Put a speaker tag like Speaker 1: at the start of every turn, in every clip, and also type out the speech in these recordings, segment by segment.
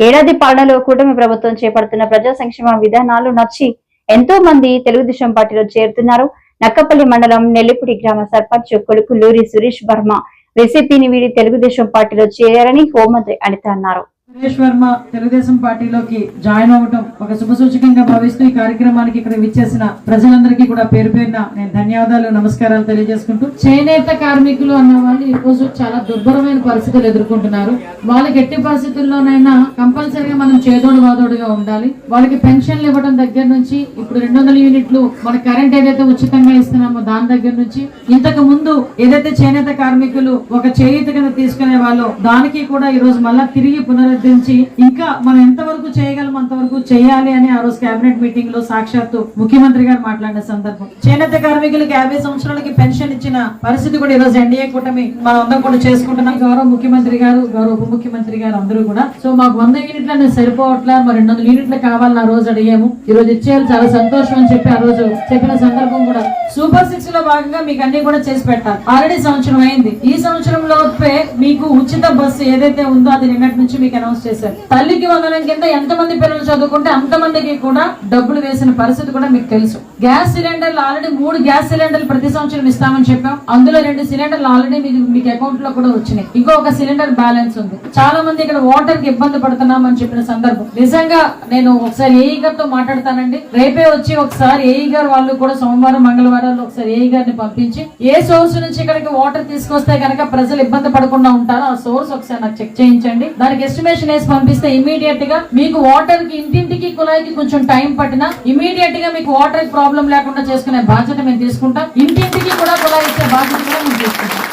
Speaker 1: ఏడాది పాలనలో కూటమి ప్రభుత్వం చేపడుతున్న ప్రజా సంక్షేమ విధానాలు నచ్చి ఎంతో మంది తెలుగుదేశం పార్టీలో చేరుతున్నారు. నక్కపల్లి మండలం నెల్లిపుడి గ్రామ సర్పంచ్ కొడుకు లూరి సురేష్ వర్మ రెసిపీని వీడి తెలుగుదేశం పార్టీలో చేరారని హోంమంత్రి అనిత అన్నారు.
Speaker 2: సురేష్ వర్మ తెలుగుదేశం పార్టీలోకి జాయిన్ అవ్వటం ఒక శుభ సూచకంగా భావిస్తూ ఈ కార్యక్రమానికి ఇక్కడ విచ్చేసిన ప్రజలందరికీ కూడా పేరు పేరున నేను ధన్యవాదాలు నమస్కారాలు తెలియజేసుకుంటూ చేనేత కార్మికులు అన్న వాళ్ళు ఈ రోజు చాలా దుర్భరమైన పరిస్థితులు ఎదుర్కొంటున్నారు. వాళ్ళకి ఎట్టి పరిస్థితుల్లోనైనా కంపల్సరీగా మనం చేదోడు వాదోడుగా ఉండాలి. వాళ్ళకి పెన్షన్లు ఇవ్వడం దగ్గర నుంచి ఇప్పుడు రెండు వందల యూనిట్లు మన కరెంట్ ఏదైతే ఉచితంగా ఇస్తున్నామో దాని దగ్గర నుంచి ఇంతకు ముందు ఏదైతే చేనేత కార్మికులు ఒక చేయూత కింద తీసుకునే వాళ్ళు దానికి కూడా ఈ రోజు మళ్ళా తిరిగి పునరుద్ధరించి ఇంకా మనం ఎంతవరకు చేయగలం అంతవరకు చేయాలి అని ఆ రోజు కేబినెట్ మీటింగ్లో సాక్షాత్తు ముఖ్యమంత్రి గారు మాట్లాడిన సందర్భం. చేనేత కార్మికులకి యాభై సంవత్సరాలకి పెన్షన్ ఇచ్చిన పరిస్థితి కూడా ఈ రోజు ఎన్డీఏ కూటమి మనం అందరం కూడా చేసుకుంటున్నాం. గౌరవ ముఖ్యమంత్రి గారు గౌరవ ఉప ముఖ్యమంత్రి గారు అందరూ కూడా. సో మాకు వంద యూనిట్లు సరిపోవట్లే మరి రెండు వందల యూనిట్లు కావాలని ఆ రోజు అడిగాము. ఈ రోజు ఇచ్చేయాలి చాలా సంతోషం అని చెప్పి ఆ రోజు చెప్పిన సందర్భం కూడా. సూపర్ సిక్స్లో భాగంగా మీకు అన్ని కూడా చేసి పెట్టాలి. ఆల్రెడీ సంవత్సరం అయింది. ఈ సంవత్సరం లోపే మీకు ఉచిత బస్సు ఏదైతే ఉందో అది నిన్నటి నుంచి మీకు అనౌన్స్ చేశారు. తల్లికి వందనం కింద ఎంత మంది పిల్లలు చదువుకుంటే అంత మందికి కూడా డబ్బులు వేసిన పరిస్థితి కూడా మీకు తెలుసు. గ్యాస్ సిలిండర్లు ఆల్రెడీ మూడు గ్యాస్ సిలిండర్లు ప్రతి సంవత్సరం ఇస్తామని చెప్పాం. అందులో రెండు సిలిండర్లు ఆల్రెడీ మీకు మీకు అకౌంట్లో కూడా వచ్చినాయి. ఇంకో ఒక సిలిండర్ బ్యాలెన్స్ ఉంది. చాలా మంది ఇక్కడ వాటర్కి ఇబ్బంది పడుతున్నామని చెప్పిన సందర్భం. నిజంగా నేను ఒకసారి ఏఈ గారితో మాట్లాడతానండి. రేపే వచ్చి ఒకసారి ఏఈ గారు వాళ్ళు కూడా సోమవారం మంగళవారాలు ఒకసారి ఏఈ గారిని పంపించి ఏ సోర్స్ నుంచి ఇక్కడికి వాటర్ తీసుకొస్తే కనుక ప్రజలు ఇబ్బంది పడకుండా ఉంటారో ఆ సోర్స్ ఒకసారి నాకు చెక్ చేయించండి. దానికి ఎస్టిమేషన్ వేసి పంపిస్తే ఇమీడియట్గా మీకు వాటర్కి ఇంటింటికి కుళాయికి కొంచెం టైం పట్టినా ఇమీడియట్గా మీకు వాటర్ ప్రాబ్లం లేకుండా చేసుకునే బాధ్యత మేము తీసుకుంటాం. ఇంటింటికి కూడా కుళాయి ఇచ్చే బాధ్యత కూడా మేము తీసుకుంటాం.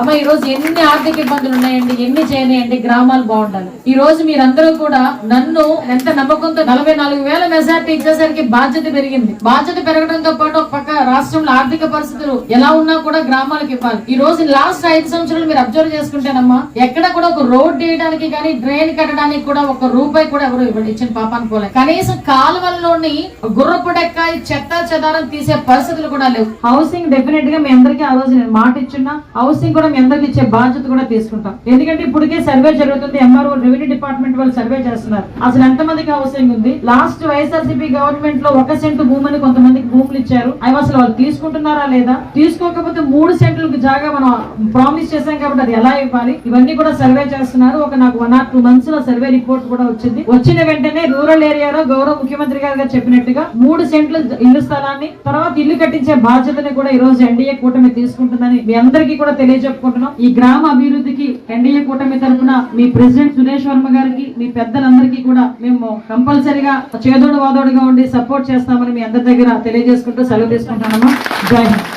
Speaker 2: అమ్మ ఈ రోజు ఎన్ని ఆర్థిక ఇబ్బందులు ఉన్నాయండి ఎన్ని చేయనియండి గ్రామాలు బాగుండాలి. ఈ రోజు మీరందరూ కూడా నన్ను ఎంత నమ్మకంతో నలభై నాలుగు వేల మెజార్టీ ఇచ్చేసరికి బాధ్యత పెరిగింది. బాధ్యత పెరగడంతో పాటు రాష్ట్రంలో ఆర్థిక పరిస్థితులు ఎలా ఉన్నా కూడా గ్రామాలకు ఇవ్వాలి. ఈ రోజు లాస్ట్ ఐదు సంవత్సరాలు మీరు అబ్జర్వ్ చేసుకుంటేనమ్మా ఎక్కడ కూడా ఒక రోడ్ వేయడానికి కానీ డ్రైన్ కట్టడానికి కూడా ఒక రూపాయి కూడా ఎవరు ఇవ్వండి ఇచ్చిన పాపాన్ని పోలే కనీసం కాలువల్లోని గుర్రపు డెక్కాయి చెత్త చెదారం తీసే పరిస్థితులు కూడా లేవు. హౌసింగ్ డెఫినెట్గా మీ అందరికీ ఆ రోజు నేను మాట ఇచ్చున్నా. హౌసింగ్ కూడా మీ అందరికి ఇచ్చే బాధ్యత కూడా తీసుకుంటాం. ఎందుకంటే ఇప్పటికే సర్వే జరుగుతుంది ఎంఆర్ఓ రెవెన్యూ డిపార్ట్మెంట్ వాళ్ళు సర్వే చేస్తున్నారు. అసలు ఎంత మందికి హౌసింగ్ ఉంది లాస్ట్ వైఎస్ఆర్సీపీ గవర్నమెంట్లో ఒక సెంటు భూమిని కొంతమందికి భూములు ఇచ్చారు. అవి అసలు వాళ్ళు తీసుకుంటున్నారా లేదా? తీసుకోకపోతే మూడు సెంట్లకు జాగా మనం ప్రామిస్ చేశాం కాబట్టి అది ఎలా ఇవ్వాలి? ఇవన్నీ కూడా సర్వే చేస్తున్నారు. ఒక నాకు వన్ ఆర్ టూ మంత్స్లో సర్వే రిపోర్ట్ కూడా వచ్చింది. వచ్చిన వెంటనే రూరల్ ఏరియాలో గౌరవ ముఖ్యమంత్రి గారు చెప్పినట్టుగా మూడు సెంట్ల ఇల్లు స్థలాన్ని తర్వాత ఇల్లు కట్టించే బాధ్యతని కూడా ఈ రోజు ఎన్డీఏ కూటమి తీసుకుంటుందని మీ అందరికీ కూడా తెలియజెప్పుకుంటున్నాం. ఈ గ్రామ అభివృద్ధికి ఎన్డీఏ కూటమి తరఫున మీ ప్రెసిడెంట్ సురేష్ వర్మ గారికి మీ పెద్దలందరికీ కూడా మేము కంపల్సరిగా చేదోడు వాదోడుగా ఉండి సపోర్ట్ చేస్తామని మీ అందరి దగ్గర తెలియజేసుకుంటూ సెలవు తీసుకుంటాం Kazanmak güzel.